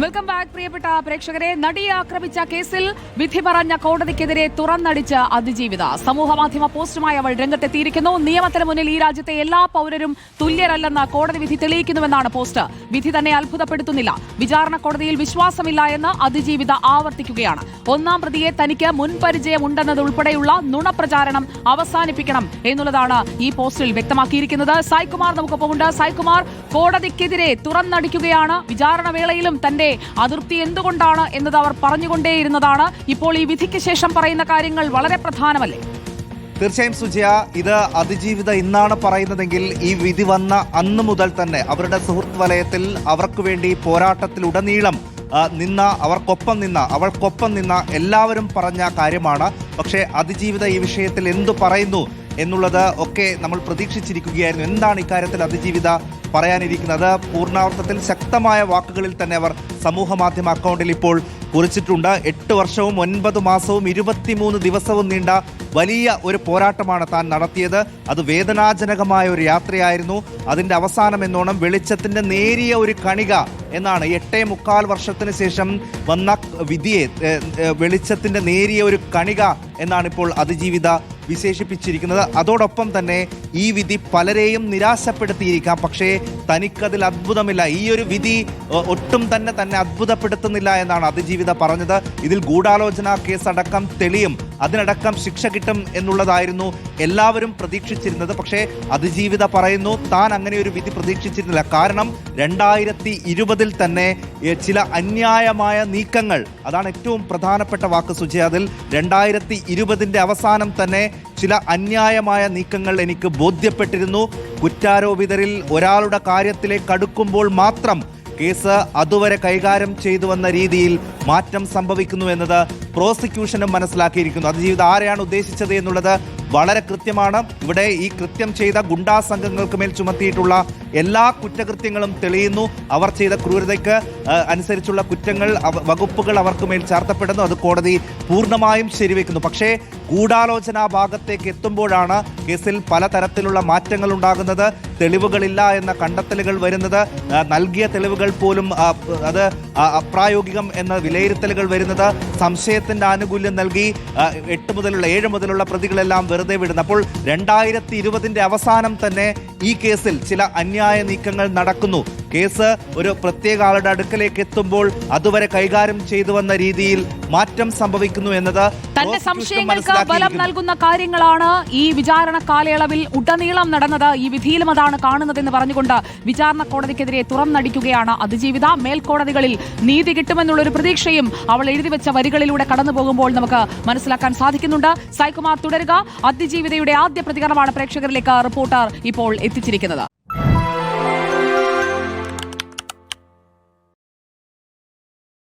Welcome back പ്രിയപ്പെട്ട പ്രേക്ഷകരെ. നടിയെ ആക്രമിച്ച കേസിൽ വിധി പറഞ്ഞ കോടതിക്കെതിരെ തുറന്നടിച്ച അതിജീവിത. സമൂഹ മാധ്യമ പോസ്റ്റുമായി അവൾ രംഗത്തെത്തിയിരിക്കുന്നു. നിയമത്തിന് മുന്നിൽ ഈ രാജ്യത്തെ എല്ലാ പൗരരും തുല്യരല്ലെന്ന് കോടതി വിധി തെളിയിക്കുന്നുവെന്നാണ് പോസ്റ്റ്. വിധി തന്നെ അത്ഭുതപ്പെടുത്തുന്നില്ല. വിചാരണ കോടതിയിൽ വിശ്വാസമില്ല എന്ന് അതിജീവിത ആവർത്തിക്കുകയാണ്. ഒന്നാം പ്രതിയെ തനിക്ക് മുൻപരിചയം ഉണ്ടെന്നതുൾപ്പെടെയുള്ള നുണപ്രചാരണം അവസാനിപ്പിക്കണം എന്നുള്ളതാണ് ഈ പോസ്റ്റിൽ വ്യക്തമാക്കിയിരിക്കുന്നത്. സായ്കുമാർ നമുക്കൊപ്പമുണ്ട്. സായ്കുമാർ കോടതിക്കെതിരെ തുറന്നടിക്കുകയാണ്. വിചാരണ വേളയിലും തന്റെ അതിർത്തി എന്തുകൊണ്ടാണ് എന്നത് അവർ പറഞ്ഞുകൊണ്ടേയിരുന്നതാണ്. ഇപ്പോൾ ഈ വിധിക്ക് ശേഷം പറയുന്ന കാര്യങ്ങൾ വളരെ പ്രധാനമല്ലേ? തീർച്ചയായും സുജയ ഇത് അതിജീവിത ഇന്നാണ് പറയുന്നതെങ്കിൽ ഈ വിധി വന്ന അന്ന് മുതൽ തന്നെ അവരുടെ സുഹൃത്ത് വലയത്തിൽ അവർക്ക് വേണ്ടി പോരാട്ടത്തിൽ ഉടനീളം നിന്ന അവർക്കൊപ്പം നിന്ന അവൾക്കൊപ്പം നിന്ന എല്ലാവരും പറഞ്ഞ കാര്യമാണ്. പക്ഷേ അതിജീവിത ഈ വിഷയത്തിൽ എന്തു പറയുന്നു? എന്നുള്ളത് ഒക്കെ നമ്മൾ പ്രതീക്ഷിച്ചിരിക്കുകയായിരുന്നു. എന്താണ് ഇക്കാര്യത്തിൽ അതിജീവിത പറയാനിരിക്കുന്നത്? പൂർണാർത്ഥത്തിൽ ശക്തമായ വാക്കുകളിൽ തന്നെ അവർ സമൂഹ മാധ്യമ അക്കൗണ്ടിൽ ഇപ്പോൾ കുറിച്ചിട്ടുണ്ട്. എട്ട് വർഷവും ഒൻപത് മാസവും ഇരുപത്തിമൂന്ന് ദിവസവും നീണ്ട വലിയ ഒരു പോരാട്ടമാണ് താൻ നടത്തിയത്. അത് വേദനാജനകമായ ഒരു യാത്രയായിരുന്നു. അതിന്റെ അവസാനം എന്നോണം വെളിച്ചത്തിന്റെ നേരിയ ഒരു കണിക എന്നാണ് എട്ടേ മുക്കാൽ വർഷത്തിന് ശേഷം വന്ന വിധിയെ വെളിച്ചത്തിന്റെ നേരിയ ഒരു കണിക എന്നാണ് ഇപ്പോൾ അതിജീവിത വിശേഷിപ്പിച്ചിരിക്കുന്നത്. അതോടൊപ്പം തന്നെ ഈ വിധി പലരെയും നിരാശപ്പെടുത്തിയിരിക്കാം. പക്ഷേ തനിക്കതിൽ അത്ഭുതമില്ല. ഈ ഒരു വിധി ഒട്ടും തന്നെ തന്നെ അത്ഭുതപ്പെടുത്തുന്നില്ല എന്നാണ് അതിജീവിത പറഞ്ഞത്. ഇതിൽ ഗൂഢാലോചന കേസടക്കം തെളിയും. അതിനടക്കം ശിക്ഷ കിട്ടും എന്നുള്ളതായിരുന്നു എല്ലാവരും പ്രതീക്ഷിച്ചിരുന്നത്. പക്ഷേ അതിജീവിത പറയുന്നു താൻ അങ്ങനെ ഒരു വിധി പ്രതീക്ഷിച്ചിരുന്നില്ല. കാരണം രണ്ടായിരത്തി ഇരുപതിൽ തന്നെ ചില അന്യായമായ നീക്കങ്ങൾ അതാണ് ഏറ്റവും പ്രധാനപ്പെട്ട വാക്ക് സുജയ അതിൽ രണ്ടായിരത്തി ഇരുപതിന്റെ അവസാനം തന്നെ ചില അന്യായമായ നീക്കങ്ങൾ എനിക്ക് ബോധ്യപ്പെട്ടിരുന്നു. കുറ്റാരോപിതരിൽ ഒരാളുടെ കാര്യത്തിലേക്ക് അടുക്കുമ്പോൾ മാത്രം കേസ് അതുവരെ കൈകാര്യം ചെയ്തു വന്ന രീതിയിൽ മാറ്റം സംഭവിക്കുന്നു എന്നത് പ്രോസിക്യൂഷനും മനസ്സിലാക്കിയിരിക്കുന്നു. അതിജീവിത ആരെയാണ് ഉദ്ദേശിച്ചത് എന്നുള്ളത് വളരെ കൃത്യമാണ്. ഇവിടെ ഈ കൃത്യം ചെയ്ത ഗുണ്ടാ സംഘങ്ങൾക്ക് മേൽ ചുമത്തിയിട്ടുള്ള എല്ലാ കുറ്റകൃത്യങ്ങളും തെളിയുന്നു. അവർ ചെയ്ത ക്രൂരതയ്ക്ക് അനുസരിച്ചുള്ള കുറ്റങ്ങൾ വകുപ്പുകൾ അവർക്ക് മേൽ ചാർത്തപ്പെടുന്നു. അത് കോടതി പൂർണമായും ശരിവെക്കുന്നു. പക്ഷേ ഗൂഢാലോചന ഭാഗത്തേക്ക് എത്തുമ്പോഴാണ് കേസിൽ പലതരത്തിലുള്ള മാറ്റങ്ങൾ ഉണ്ടാകുന്നത്. തെളിവുകളില്ല എന്ന കണ്ടെത്തലുകൾ വരുന്നത് നൽകിയ തെളിവുകൾ പോലും അത് അപ്രായോഗികം എന്ന വിലയിരുത്തലുകൾ വരുന്നത് സംശയത്തിന്റെ ആനുകൂല്യം നൽകി എട്ട് മുതലുള്ള ഏഴ് മുതലുള്ള പ്രതികളെല്ലാം വെറുതെ വിടുന്നു. അപ്പോൾ രണ്ടായിരത്തി ഇരുപതിന്റെ അവസാനം തന്നെ ഈ കേസിൽ ചില അന്യായ നീക്കങ്ങൾ നടക്കുന്നു. കേസ് ഒരു പ്രത്യേക ആളുടെ അടുക്കലേക്ക് എത്തുമ്പോൾ അതുവരെ കൈകാര്യം ചെയ്തു വന്ന രീതിയിൽ മാറ്റം സംഭവിക്കുന്നു എന്നത് തന്റെ സംശയങ്ങൾക്ക് ബലം നൽകുന്ന കാര്യങ്ങളാണ് ഈ വിചാരണ കാലയളവിൽ ഉടനീളം നടന്നത്. ഈ വിധിയിലും അതാണ് കാണുന്നതെന്ന് പറഞ്ഞുകൊണ്ട് വിചാരണ കോടതിക്കെതിരെ തുറന്നടിക്കുകയാണ് അതിജീവിത. മേൽക്കോടതികളിൽ നീതി കിട്ടുമെന്നുള്ളൊരു പ്രതീക്ഷയും അവൾ എഴുതി വെച്ച വരികളിലൂടെ കടന്നു പോകുമ്പോൾ നമുക്ക് മനസ്സിലാക്കാൻ സാധിക്കുന്നുണ്ട്. സായ്കുമാർ തുടരുക. അതിജീവിതയുടെ ആദ്യ പ്രതികരണമാണ് പ്രേക്ഷകരിലേക്ക് റിപ്പോർട്ടർ ഇപ്പോൾ എത്തിച്ചിരിക്കുന്നത്.